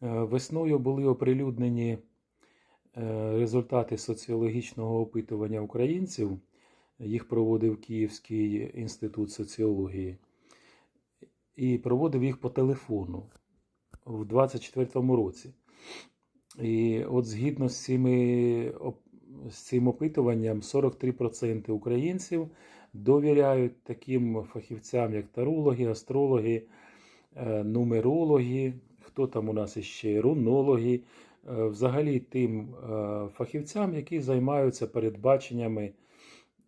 Весною були оприлюднені е, результати соціологічного опитування українців. Їх проводив Київський інститут соціології. І проводив їх по телефону в 24-му році. І от згідно з, цими, з цим опитуванням, 43% українців довіряють таким фахівцям, як тарологи, астрологи, е, нумерологи, хто там у нас іще, рунологи, е, взагалі тим е, фахівцям, які займаються передбаченнями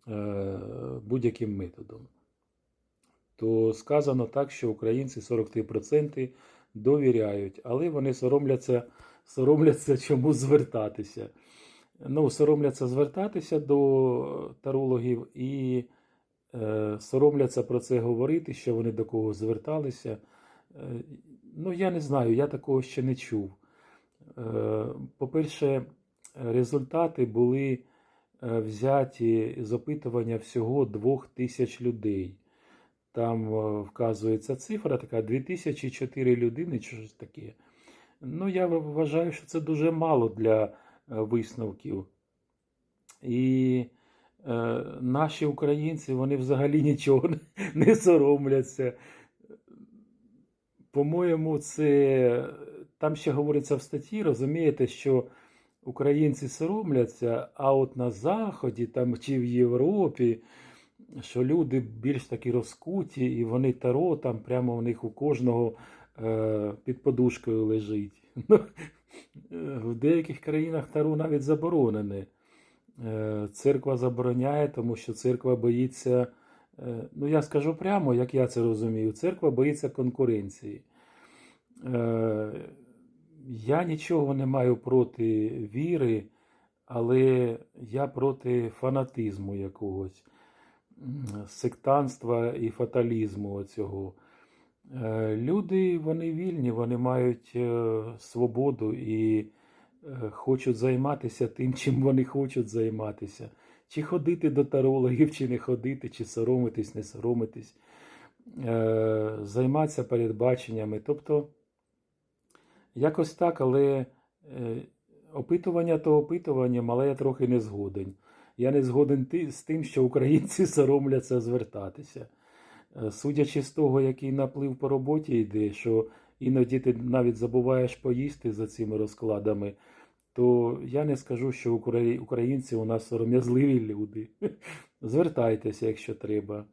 е, будь-яким методом. То сказано так, що українці 43% довіряють, але вони соромляться, соромляться чому звертатися. Ну, соромляться звертатися до тарологів і е, соромляться про це говорити, що вони до кого зверталися. Ну, я не знаю, я такого ще не чув. Е, по-перше, результати були е, взяті з опитування всього двох тисяч людей. Там е, вказується цифра така 2004 людини, чи щось таке. Ну, я вважаю, що це дуже мало для висновків. І е, наші українці вони взагалі нічого не соромляться. По-моєму, це там ще говориться в статті, розумієте, що українці соромляться, а от на Заході там, чи в Європі, що люди більш такі розкуті, і вони таро там прямо у них у кожного е, під подушкою лежить. Ну, е, в деяких країнах таро навіть заборонене. Е, Церква забороняє, тому що церква боїться. Е, Ну, я скажу прямо, як я це розумію, церква боїться конкуренції. Е, Я нічого не маю проти віри, але я проти фанатизму якогось, сектанства і фаталізму цього. Люди вони вільні, вони мають е, свободу і е, хочуть займатися тим, чим вони хочуть займатися. Чи ходити до тарологів, чи не ходити, чи соромитись, не соромитись, е, займатися передбаченнями. Тобто, якось так, але е, опитування то опитуванням, але я трохи не згоден. Я не згоден з тим, що українці соромляться звертатися. Е, Судячи з того, який наплив по роботі йде, що іноді ти навіть забуваєш поїсти за цими розкладами, то я не скажу, що українці у нас сором'язливі люди. Звертайтеся, якщо треба.